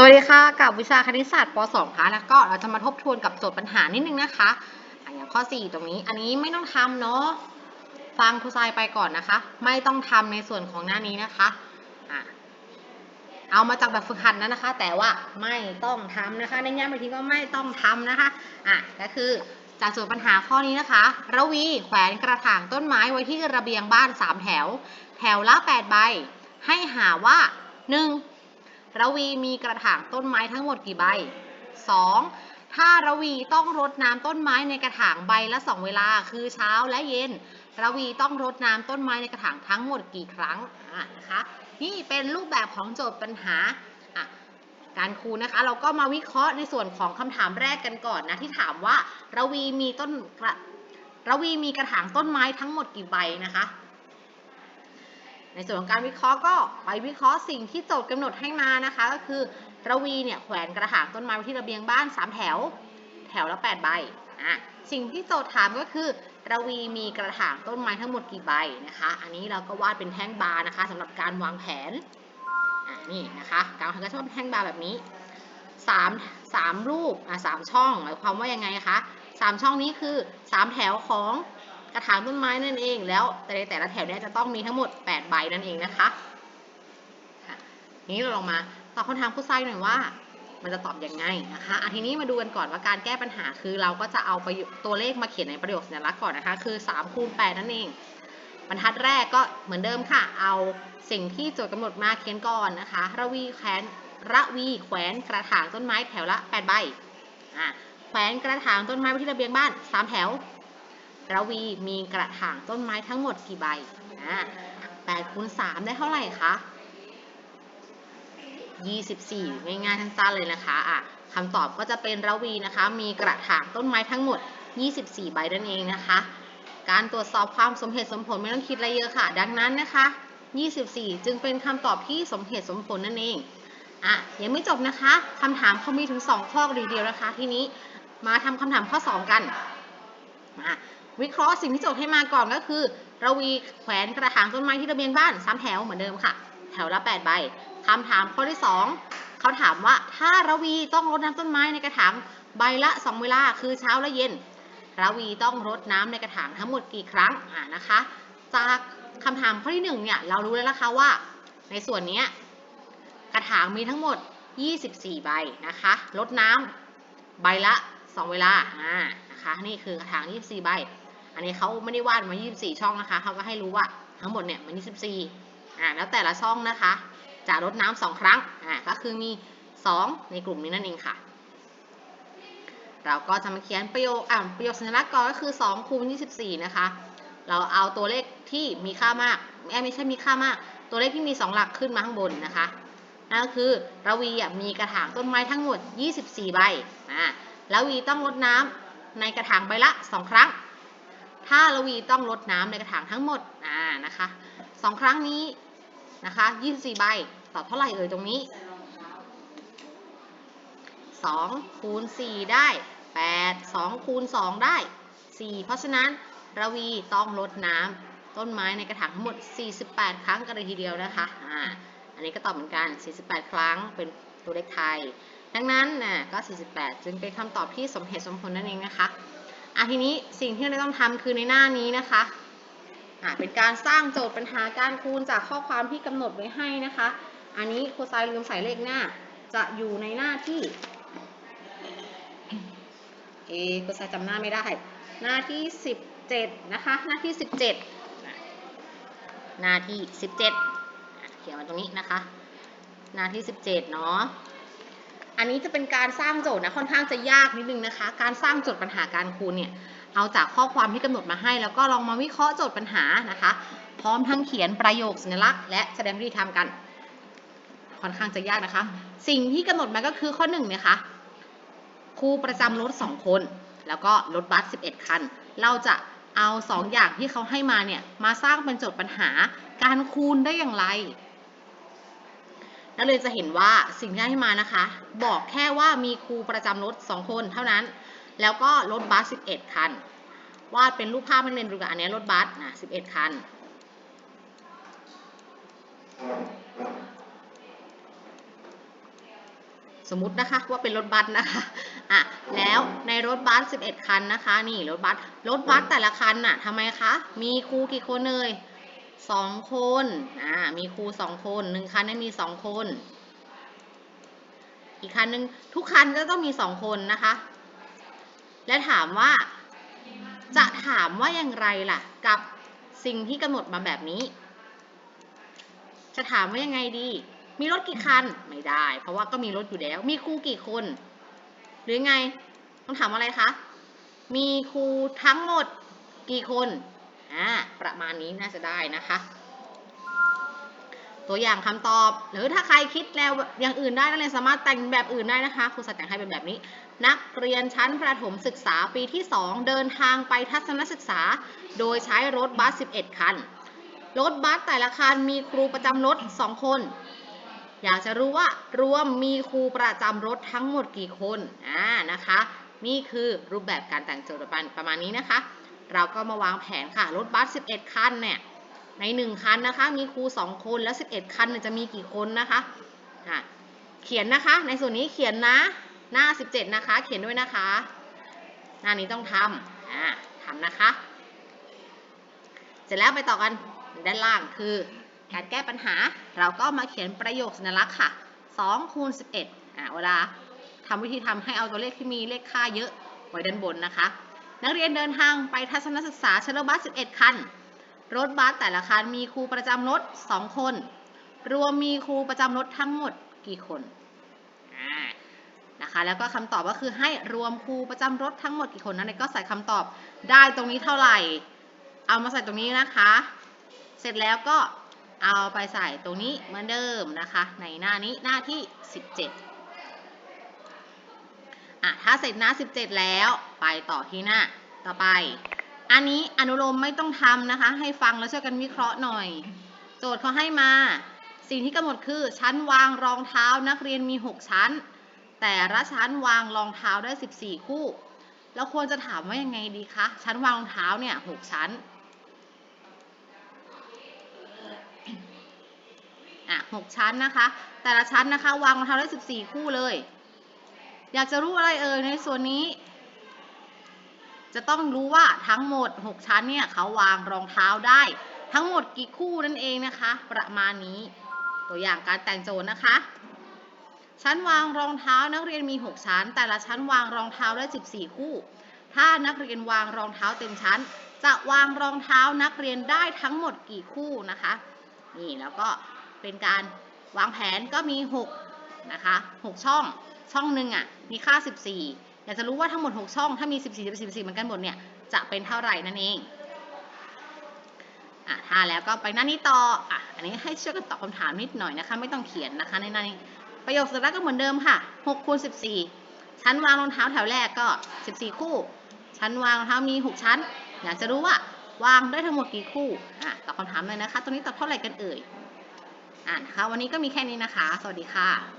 สวัสดีค่ะ กับวิชาคณิตศาสตร์ป .2 ค่ะ แล้วก็เราจะมาทบทวนกับโจทย์ปัญหานิดนึงนะคะ อย่างข้อ 4 ตรงนี้ อันนี้ไม่ต้องทำเนาะ ฟังครูทรายไปก่อนนะคะ ไม่ต้องทำในส่วนของหน้านี้นะคะ เอามาจากแบบฝึกหัดนะนะคะ แต่ว่าไม่ต้องทำนะคะ ในแง่บางทีก็ไม่ต้องทำนะคะ อะ ก็คือจากโจทย์ปัญหาข้อนี้นะคะ ระวีแขวนกระถางต้นไม้ไว้ที่ระเบียงบ้าน 3 แถว แถวละ 8 ใบ ให้หาว่า 1. ระวีมีกระถางต้นไม้ทั้งหมดกี่ใบ 2. ถ้าระวีต้องรดน้ำต้นไม้ในกระถางใบละ 2 เวลา คือเช้าและเย็น ระวีต้องรดน้ำต้นไม้ในกระถางทั้งหมดกี่ครั้งอะนะคะ นี่เป็นรูปแบบของโจทย์ปัญหาการคูณนะคะ เราก็มาวิเคราะห์ในส่วนของคำถามแรกกันก่อนนะที่ถามว่า ระวีมีต้นกระระวีมีกระถางต้นไม้ทั้งหมดกี่ใบนะคะ ในส่วนของการวิเคราะห์ก็ไปวิเคราะห์สิ่งที่โจทย์กำหนดให้มานะคะ ก็คือระวีเนี่ยแขวนกระถางต้นไม้ไว้ที่ระเบียงบ้าน 3 แถว แถวละ8ใบอะสิ่งที่โจทย์ถามก็คือระวีมีกระถางต้นไม้ทั้งหมดกี่ใบนะคะ อันนี้เราก็วาดเป็นแท่งบาร์นะคะสำหรับการวางแผนอะนี่นะคะการวางแผนก็จะเป็นแท่งบาร์แบบนี้3 3รูปอะ3ช่องหมายความว่ายังไงคะ3ช่องนี้คือ3แถวของ กระถางต้นไม้นั่นเอง แล้วแต่ในแต่ละแถวเนี่ยจะต้องมีทั้งหมด 8 ใบนั่นเองนะคะนี้เราลองมาตอบคำถามผู้ไซหน่อยว่า มันจะตอบยังไงนะคะอะทีนี้มาดูกันก่อนว่าการแก้ปัญหาคือเราก็จะเอาประโยคตัวเลขมาเขียนในประโยคสัญลักษณ์ก่อนนะคะ คือ3คูณ8นั่นเอง บรรทัดแรกก็เหมือนเดิมค่ะ เอาสิ่งที่โจทย์กำหนดมาเขียนก่อนนะคะ ระวีแขวนระวีแขวนกระถางต้นไม้แถวละ 8 ใบอะแขวนกระถางต้นไม้ไว้ที่ระเบียงบ้าน 3 แถว ระวีมีกระถางต้นไม้ทั้งหมดกี่ใบอะ8คูณ3ได้เท่าไหร่คะ24ง่ายๆสั้นๆเลยนะคะอะคำตอบก็จะเป็นระวีนะคะ มีกระถางต้นไม้ทั้งหมด 24 ใบนั่นเองนะคะ การตรวจสอบความสมเหตุสมผลไม่ต้องคิดอะไรเยอะค่ะ ดังนั้นนะคะ 24 จึงเป็นคำตอบที่สมเหตุสมผลนั่นเองอะยังไม่จบนะคะคำถามเขามีถึง 2 ข้อเลยทีเดียวนะคะ ทีนี้มาทำคำถามข้อ 2 กันมา วิเคราะห์สิ่งที่โจทย์ให้มาก่อนก็คือระวีแขวนกระถางต้นไม้ที่ระเบียงบ้าน3แถวเหมือนเดิมค่ะ แถวละ8ใบคำถามข้อที่ 2เขาถามว่าถ้าระวีต้องรดน้ำต้นไม้ในกระถางใบละ 2 เวลาคือเช้าและเย็น ระวีต้องรดน้ำในกระถางทั้งหมดกี่ครั้งอ่านะคะ จากคำถามข้อที่1เนี่ยเรารู้แล้วนะคะว่า ในส่วนนี้กระถางมีทั้งหมด 24 ใบนะคะรดน้ำใบละ 2 เวลาอ่านะคะนี่คือกระถาง 24 ใบ อันนี้เขาไม่ได้วาดมา 24 ช่องนะคะเขาก็ให้รู้ว่าทั้งหมดเนี่ยมัน 24 อ่า แล้วแต่ละช่องนะคะ จะรดน้ำสองครั้ง อ่า ก็คือมี 2 ในกลุ่มนี้นั่นเองค่ะ เราก็จะมาเขียนประโยค อ่าประโยคสัญลักษณ์ก่อนก็คือ2คูณ24 นะคะ เราเอาตัวเลขที่มีค่ามากไม่ใช่มีค่ามาก ตัวเลขที่มี 2 หลักขึ้นมาข้างบนนะคะ นั่นก็คือระวีมีกระถางต้นไม้ทั้งหมด 24 ใบ อ่าระวีต้องรดน้ำในกระถางใบละ 2 ครั้ง ถ้าระวีต้องรดน้ำในกระถางทั้งหมดอ่านะคะสองครั้งนี้นะคะ24ใบตอบเท่าไหร่เอ่ยตรงนี้2คูณ4ได้ 8 2คูณ2ได้ 4 เพราะฉะนั้นระวีต้องรดน้ำต้นไม้ในกระถางทั้งหมด 48 ครั้งกันเลยทีเดียวนะคะอ่าอันนี้ก็ตอบเหมือนกัน 48 ครั้งเป็นตัวเลขไทย ดังนั้นนะก็ 48 จึงเป็นคำตอบที่สมเหตุสมผลนั่นเองนะคะ อะทีนี้สิ่งที่เราต้องทำคือในหน้านี้นะคะอ่าเป็นการสร้างโจทย์ปัญหาการคูณจากข้อความที่กำหนดไว้ให้นะคะ อันนี้ครูทรายลืมใส่เลขหน้า จะอยู่ในหน้าที่เอครูทรายจำหน้าไม่ได้ หน้าที่ 17 นะคะ หน้าที่ 17 หน้าที่ 17 เขียนมาตรงนี้นะคะ หน้าที่ 17 เนาะ อันนี้จะเป็นการสร้างโจทย์นะค่อนข้างจะยากนิดนึงนะคะ การสร้างโจทย์ปัญหาการคูณเนี่ยเอาจากข้อความที่กำหนดมาให้ แล้วก็ลองมาวิเคราะห์โจทย์ปัญหานะคะ พร้อมทั้งเขียนประโยคสัญลักษณ์และแสดงวิธีทำกัน ค่อนข้างจะยากนะคะ สิ่งที่กำหนดมาก็คือข้อหนึ่งนะคะครูประจำรถ 2 คน แล้วก็รถบัส 11 คัน เราจะเอา 2 อย่างที่เขาให้มาเนี่ยมาสร้างเป็นโจทย์ปัญหาการคูณได้อย่างไร นักเรียนจะเห็นว่าสิ่งที่ให้มานะคะ บอกแค่ว่ามีครูประจำรถ 2 คนเท่านั้น แล้วก็รถบัส 11 คัน วาดเป็นรูปภาพให้นักเรียนดูกันอันนี้รถบัสนะ11 คัน สมมตินะคะว่าเป็นรถบัสนะคะอะแล้วในรถบัส 11 คันนะคะ นี่รถบัสรถบัสแต่ละคันน่ะทำไมคะ มีครูกี่คนเลย สองคนอ่ามีครูสองคนหนึ่งคันนี่ยมีสองคน อีกคันหนึ่งทุกคันก็ต้องมีสองคนนะคะ และถามว่า จะถามว่าอย่างไรล่ะ กับสิ่งที่กำหนดมาแบบนี้ จะถามว่ายังไงดี มีรถกี่คันไม่ได้ เพราะว่าก็มีรถอยู่แล้ว มีครูกี่คน หรือไงต้องถามอะไรคะมีครูทั้งหมดกี่คน อ่าประมาณนี้น่าจะได้นะคะ ตัวอย่างคำตอบ หรือถ้าใครคิดแล้วอย่างอื่นได้นักเรียนสามารถแต่งแบบอื่นได้นะคะครูสัตว์แต่งให้เป็นแบบนี้ นักเรียนชั้นประถมศึกษาปีที่ 2 เดินทางไปทัศนศึกษา โดยใช้รถบัส 11 คัน รถบัสแต่ละคันมีครูประจำรถ 2 คนอยากจะรู้ว่ารวมมีครูประจำรถทั้งหมดกี่คน อ่า นะคะ นี่คือรูปแบบการแต่งโจทย์ประมาณนี้นะคะ เราก็มาวางแผนค่ะ รถบัส 11 คันเนี่ยใน 1 คันนะคะ มีครู 2 คนแล้ว 11 คันจะมีกี่คนนะคะะเขียนนะคะ ในส่วนนี้เขียนนะ หน้า 17 นะคะ เขียนด้วยนะคะ หน้านี้ต้องทำทำนะคะ เสร็จแล้วไปต่อกันด้านล่างคือการแก้ปัญหา เราก็มาเขียนประโยคสัญลักษณ์ค่ะ2คูณ11อ่าเวลาทำวิธีทำให้เอาตัวเลขที่มีเลขค่าเยอะไว้ด้านบนนะคะ นักเรียนเดินทางไปทัศนศึกษาเชลบัส 11 คัน รถบัสแต่ละคันมีครูประจำรถ 2 คน รวมมีครูประจำรถทั้งหมดกี่คนนะคะ แล้วก็คำตอบก็คือให้รวมครูประจำรถทั้งหมดกี่คนนั่นเองก็ใส่คำตอบได้ตรงนี้เท่าไหร่ เอามาใส่ตรงนี้นะคะ เสร็จแล้วก็เอาไปใส่ตรงนี้เหมือนเดิมนะคะ ในหน้านี้หน้าที่ 17 อะถ้าเสร็จหน้า 17 แล้วไปต่อที่หน้าต่อไป อันนี้อนุโลมไม่ต้องทำนะคะ ให้ฟังแล้วช่วยกันวิเคราะห์หน่อย โจทย์เขาให้มา สิ่งที่กำหนดคือชั้นวางรองเท้านักเรียนมี 6 ชั้น แต่ละชั้นวางรองเท้าได้ 14 คู่เราควรจะถามว่ายังไงดีคะ ชั้นวางรองเท้าเนี่ย 6 ชั้นอะ6ชั้นนะคะ แต่ละชั้นนะคะ วางรองเท้าได้ 14 คู่เลย อยากจะรู้อะไรเอ่ยในส่วนนี้ จะต้องรู้ว่าทั้งหมด 6 ชั้นเนี่ยเขาวางรองเท้าได้ ทั้งหมดกี่คู่นั่นเองนะคะ ประมาณนี้ ตัวอย่างการแต่งโจทย์นะคะชั้นวางรองเท้านักเรียนมี 6 ชั้น แต่ละชั้นวางรองเท้าได้ 14 คู่ ถ้านักเรียนวางรองเท้าเต็มชั้น จะวางรองเท้านักเรียนได้ทั้งหมดกี่คู่นะคะ นี่แล้วก็เป็นการวางแผนก็มี 6 นะคะ 6 ช่อง ช่องหนึ่งอะมีค่า 14 อยากจะรู้ว่าทั้งหมด 6 ช่องถ้ามี 14 14 14เหมือนกันหมดเนี่ยจะเป็นเท่าไหร่นั่นเองอะถ้าแล้วก็ไปหน้านี้ต่ออะอันนี้ให้ช่วยกันตอบคำถามนิดหน่อยนะคะ ไม่ต้องเขียนนะคะในหน้านี้ประโยคสุดท้ายก็เหมือนเดิมค่ะ6คูณ14 ชั้นวางรองเท้าแถวแรกก็ 14 คู่ ชั้นวางรองเท้ามี 6 ชั้น อยากจะรู้ว่าวางได้ทั้งหมดกี่คู่อะตอบคำถามเลยนะคะ ตรงนี้ตอบเท่าไหร่กันเอ่ยอะนะคะวันนี้ก็มีแค่นี้นะคะ สวัสดีค่ะ